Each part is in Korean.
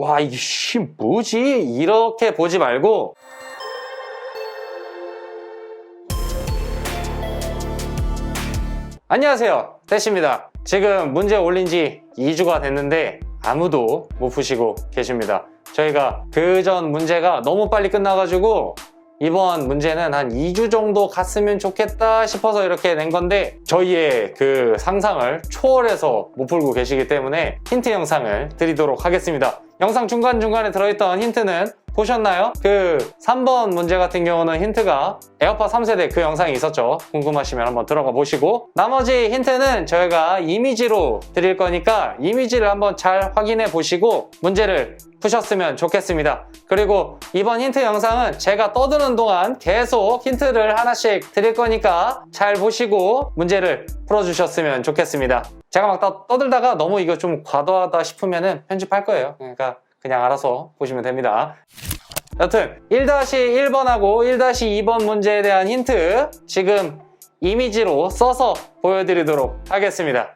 와 이게 씨 뭐지? 이렇게 보지 말고 안녕하세요 태시입니다 지금 문제 올린 지 2주가 됐는데 아무도 못 푸시고 계십니다 저희가 그 전 문제가 너무 빨리 끝나가지고 이번 문제는 한 2주 정도 갔으면 좋겠다 싶어서 이렇게 낸 건데 저희의 그 상상을 초월해서 못 풀고 계시기 때문에 힌트 영상을 드리도록 하겠습니다. 영상 중간중간에 들어있던 힌트는 보셨나요? 그 3번 문제 같은 경우는 힌트가 에어팟 3세대 그 영상이 있었죠. 궁금하시면 한번 들어가 보시고 나머지 힌트는 저희가 이미지로 드릴 거니까 이미지를 한번 잘 확인해 보시고 문제를 푸셨으면 좋겠습니다. 그리고 이번 힌트 영상은 제가 떠드는 동안 계속 힌트를 하나씩 드릴 거니까 잘 보시고 문제를 풀어주셨으면 좋겠습니다. 제가 막 떠- 떠들다가 너무 이거 좀 과도하다 싶으면 편집할 거예요. 그러니까 그냥 알아서 보시면 됩니다. 여튼 1-1번하고 1-2번 문제에 대한 힌트 지금 이미지로 써서 보여드리도록 하겠습니다.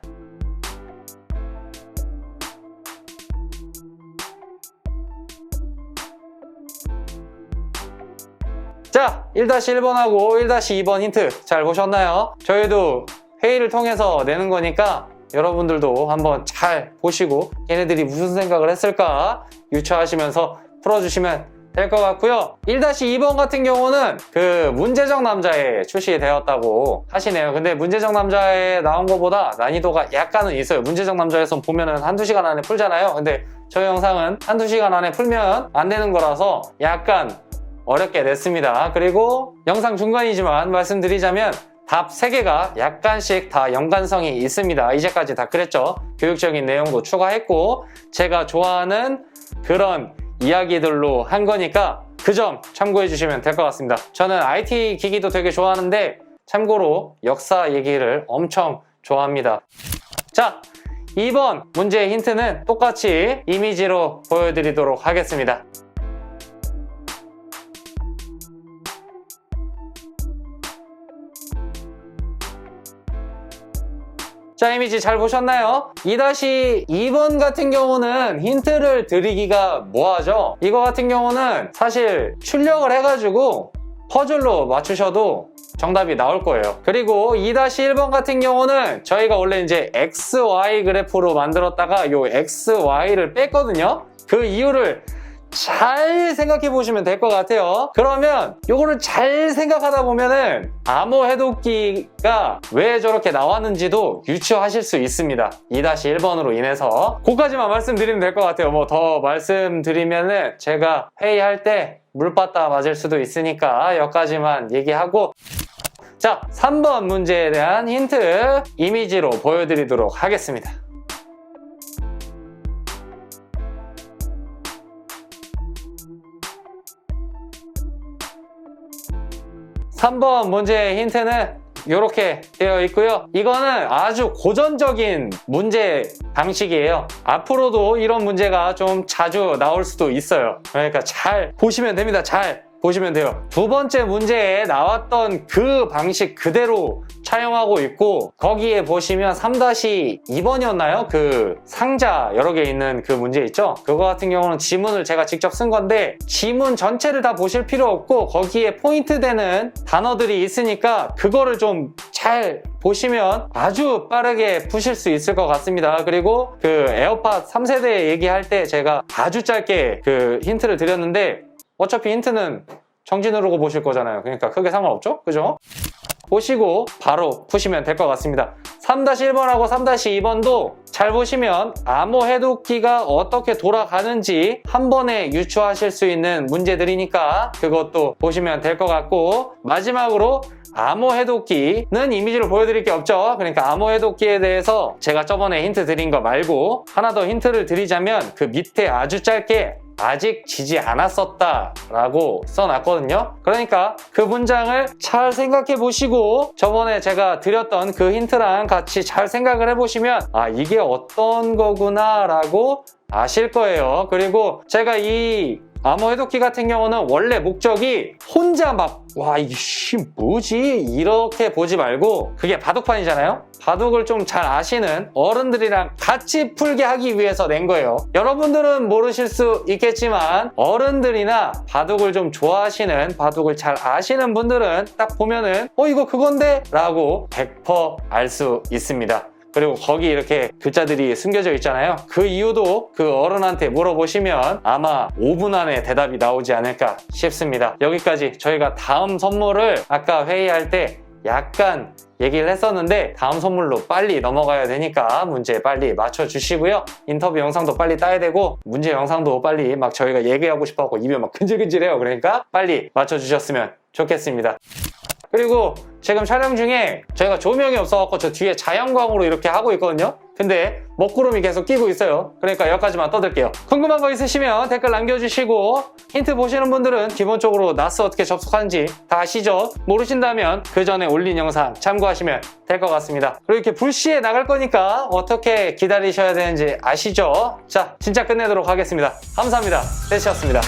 자, 1-1번하고 1-2번 힌트 잘 보셨나요? 저희도 회의를 통해서 내는 거니까 여러분들도 한번 잘 보시고 얘네들이 무슨 생각을 했을까 유추하시면서 풀어주시면 될 것 같고요. 1-2번 같은 경우는 그 문제적 남자에 출시되었다고 하시네요. 근데 문제적 남자에 나온 것보다 난이도가 약간은 있어요. 문제적 남자에서 보면은 한두 시간 안에 풀잖아요. 근데 저희 영상은 한두 시간 안에 풀면 안 되는 거라서 약간 어렵게 냈습니다. 그리고 영상 중간이지만 말씀드리자면 답 3개가 약간씩 다 연관성이 있습니다. 이제까지 다 그랬죠. 교육적인 내용도 추가했고 제가 좋아하는 그런 이야기들로 한 거니까 그 점 참고해 주시면 될 것 같습니다. 저는 IT 기기도 되게 좋아하는데 참고로 역사 얘기를 엄청 좋아합니다. 자, 2번 문제의 힌트는 똑같이 이미지로 보여드리도록 하겠습니다. 자, 이미지 잘 보셨나요? 2-2번 같은 경우는 힌트를 드리기가 뭐하죠? 이거 같은 경우는 사실 출력을 해가지고 퍼즐로 맞추셔도 정답이 나올 거예요. 그리고 2-1번 같은 경우는 저희가 원래 이제 XY 그래프로 만들었다가 요 XY를 뺐거든요. 그 이유를 잘 생각해 보시면 될 것 같아요. 그러면 요거를 잘 생각하다 보면은 암호 해독기가 왜 저렇게 나왔는지도 유추하실 수 있습니다. 2-1번으로 인해서. 그까지만 말씀드리면 될 것 같아요. 뭐 더 말씀드리면은 제가 회의할 때 물받다 맞을 수도 있으니까 여기까지만 얘기하고 자, 3번 문제에 대한 힌트 이미지로 보여드리도록 하겠습니다. 3번 문제의 힌트는 이렇게 되어 있고요. 이거는 아주 고전적인 문제 방식이에요. 앞으로도 이런 문제가 좀 자주 나올 수도 있어요. 그러니까 잘 보시면 됩니다. 잘 보시면 돼요. 두 번째 문제에 나왔던 그 방식 그대로 차용하고 있고 거기에 보시면 3-2번이었나요? 그 상자 여러 개 있는 그 문제 있죠? 그거 같은 경우는 지문을 제가 직접 쓴 건데 지문 전체를 다 보실 필요 없고 거기에 포인트 되는 단어들이 있으니까 그거를 좀 잘 보시면 아주 빠르게 푸실 수 있을 것 같습니다. 그리고 그 에어팟 3세대 얘기할 때 제가 아주 짧게 그 힌트를 드렸는데 어차피 힌트는 누르고 보실 거잖아요. 그러니까 크게 상관없죠? 그죠? 보시고 바로 푸시면 될 것 같습니다. 3-1번하고 3-2번도 잘 보시면 암호 해독기가 어떻게 돌아가는지 한 번에 유추하실 수 있는 문제들이니까 그것도 보시면 될 것 같고 마지막으로 암호 해독기는 이미지로 보여드릴 게 없죠. 그러니까 암호 해독기에 대해서 제가 저번에 힌트 드린 거 말고 하나 더 힌트를 드리자면 그 밑에 아주 짧게 아직 지지 않았었다 라고 써놨거든요. 그러니까 그 문장을 잘 생각해 보시고 저번에 제가 드렸던 그 힌트랑 같이 잘 생각을 해보시면 아 이게 어떤 거구나 라고 아실 거예요. 그리고 제가 이 암호 해독기 같은 경우는 원래 목적이 혼자 막 와 이게 씨 뭐지? 이렇게 보지 말고 그게 바둑판이잖아요? 바둑을 좀 잘 아시는 어른들이랑 같이 풀게 하기 위해서 낸 거예요. 여러분들은 모르실 수 있겠지만 어른들이나 바둑을 좀 좋아하시는 바둑을 잘 아시는 분들은 딱 보면은 어 이거 그건데? 라고 100%알 수 있습니다 그리고 거기 이렇게 글자들이 숨겨져 있잖아요. 그 이유도 그 어른한테 물어보시면 아마 5분 안에 대답이 나오지 않을까 싶습니다. 여기까지 저희가 다음 선물을 아까 회의할 때 약간 얘기를 했었는데 다음 선물로 빨리 넘어가야 되니까 문제 빨리 맞춰주시고요. 인터뷰 영상도 빨리 따야 되고 문제 영상도 빨리 막 저희가 얘기하고 싶어하고 입이 막 근질근질해요. 그러니까 빨리 맞춰주셨으면 좋겠습니다. 그리고 지금 촬영 중에 저희가 조명이 없어갖고 저 뒤에 자연광으로 이렇게 하고 있거든요. 근데 먹구름이 계속 끼고 있어요. 그러니까 여기까지만 떠들게요. 궁금한 거 있으시면 댓글 남겨주시고 힌트 보시는 분들은 기본적으로 나스 어떻게 접속하는지 다 아시죠? 모르신다면 그 전에 올린 영상 참고하시면 될 것 같습니다. 그리고 이렇게 불시에 나갈 거니까 어떻게 기다리셔야 되는지 아시죠? 자, 진짜 끝내도록 하겠습니다. 감사합니다. 세시였습니다.